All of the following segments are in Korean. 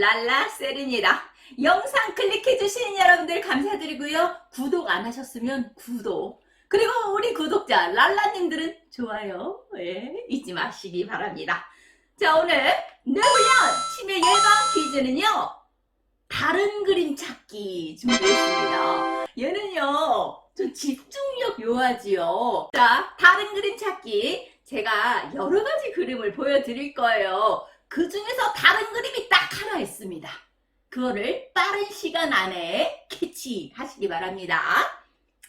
랄라 세린이다. 영상 클릭해주신 여러분들 감사드리고요. 구독 안 하셨으면 구독. 그리고 우리 구독자 랄라님들은 좋아요. 예, 잊지 마시기 바랍니다. 자, 오늘 뇌훈련 치매 예방 퀴즈는요. 다른 그림 찾기 준비했습니다. 얘는요, 좀 집중력 요하지요. 자, 다른 그림 찾기. 제가 여러 가지 그림을 보여드릴 거예요. 그 중에서 다른 그림이 딱 하나 있습니다. 그거를 빠른 시간 안에 캐치하시기 바랍니다.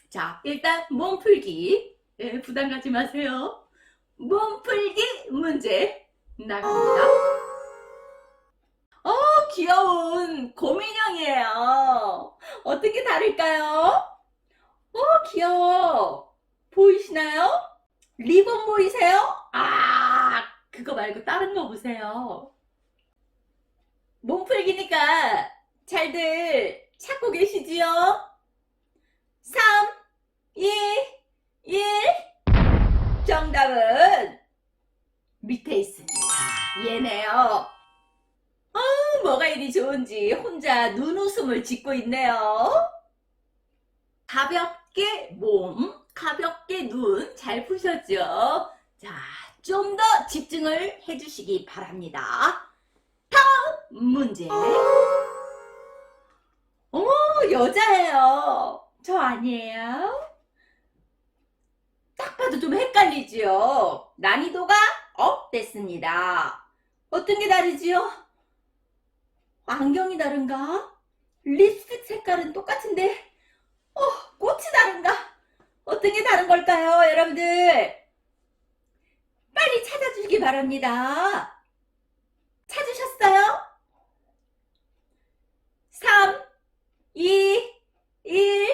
자, 일단 몸풀기. 예, 부담 갖지 마세요. 몸풀기 문제 나갑니다. 어, 귀여운 곰인형이에요. 어떻게 다를까요? 어, 귀여워. 보이시나요? 리본 보이세요? 아, 그거 말고 다른 거 보세요. 몸풀기니까 잘들 찾고 계시지요? 3, 2, 1. 정답은 밑에 있습니다. 얘네요. 아, 뭐가 이리 좋은지 혼자 눈웃음을 짓고 있네요. 가볍게 몸, 가볍게 눈 잘 푸셨죠? 자, 좀 더 집중을 해주시기 바랍니다. 다음 문제. 어머, 여자예요. 저 아니에요? 딱 봐도 좀 헷갈리지요? 난이도가 업 됐습니다. 어떤 게 다르지요? 안경이 다른가? 립스틱 색깔은 똑같은데, 어, 꽃이 다른가? 어떤 게 다른 걸까요, 여러분들? 빨리 찾아주시기 바랍니다. 찾으셨어요? 3, 2, 1.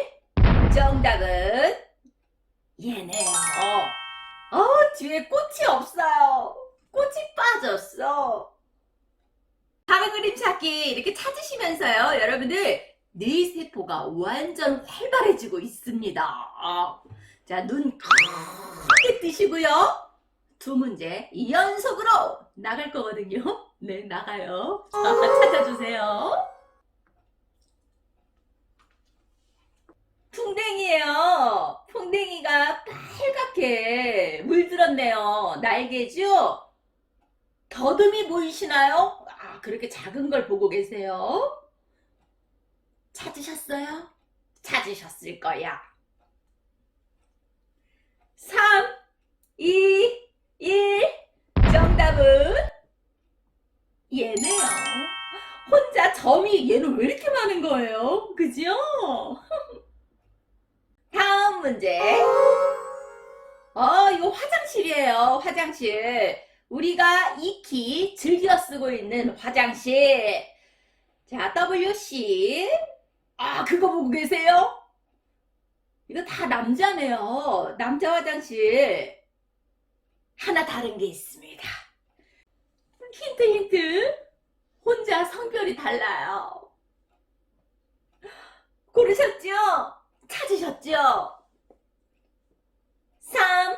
정답은 얘네요. 어, 뒤에 꽃이 없어요. 꽃이 빠졌어. 다른 그림 찾기 이렇게 찾으시면서요, 여러분들 뇌세포가 완전 활발해지고 있습니다. 자, 눈 크게 뜨시고요. 두 문제 연속으로 나갈 거거든요. 네, 나가요. 자, 찾아주세요. 풍뎅이에요. 풍뎅이가 빨갛게 물들었네요. 날개죠? 더듬이 보이시나요? 아, 그렇게 작은 걸 보고 계세요? 찾으셨어요? 찾으셨을 거야. 3, 얘는 왜 이렇게 많은 거예요? 그죠? 다음 문제. 어, 이거 화장실이에요. 화장실. 우리가 익히 즐겨 쓰고 있는 화장실. 자, WC. 아, 그거 보고 계세요? 이거 다 남자네요. 남자 화장실. 하나 다른 게 있습니다. 힌트, 힌트. 혼자 성별이 달라요. 고르셨죠? 찾으셨죠? 3,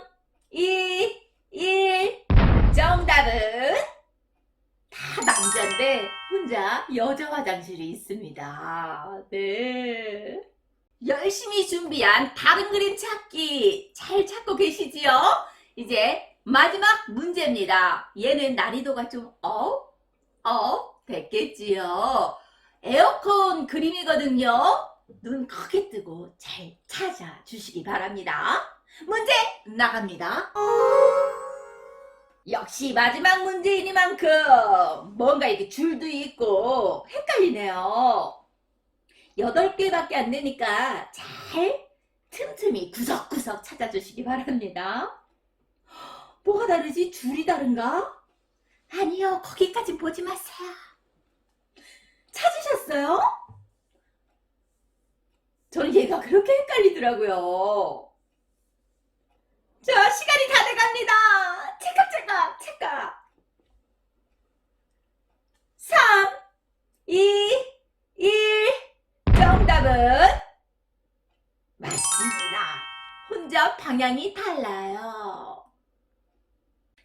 2, 1. 정답은 다 남자인데 혼자 여자 화장실이 있습니다. 네. 열심히 준비한 다른 그림 찾기 잘 찾고 계시지요? 이제 마지막 문제입니다. 얘는 난이도가 좀 업, 업 됐겠지요? 에어컨 그림이거든요. 눈 크게 뜨고 잘 찾아주시기 바랍니다. 문제 나갑니다. 역시 마지막 문제이니만큼 뭔가 이렇게 줄도 있고 헷갈리네요. 여덟 개밖에 안 되니까 잘 틈틈이 구석구석 찾아주시기 바랍니다. 뭐가 다르지? 줄이 다른가? 아니요, 거기까지 보지 마세요. 찾으셨어요? 저는 얘가 그렇게 헷갈리더라고요. 자, 시간이 다 돼갑니다. 체크 체크, 체크. 3, 2, 1. 정답은 맞습니다. 혼자 방향이 달라요.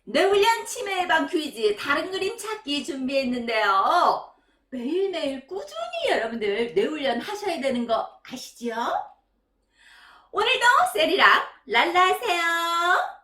뇌훈련 치매 예방 퀴즈 다른 그림 찾기 준비했는데요. 매일매일 꾸준히 여러분들 뇌훈련 하셔야 되는 거 아시죠? 오늘도 세리랑 랄라 하세요.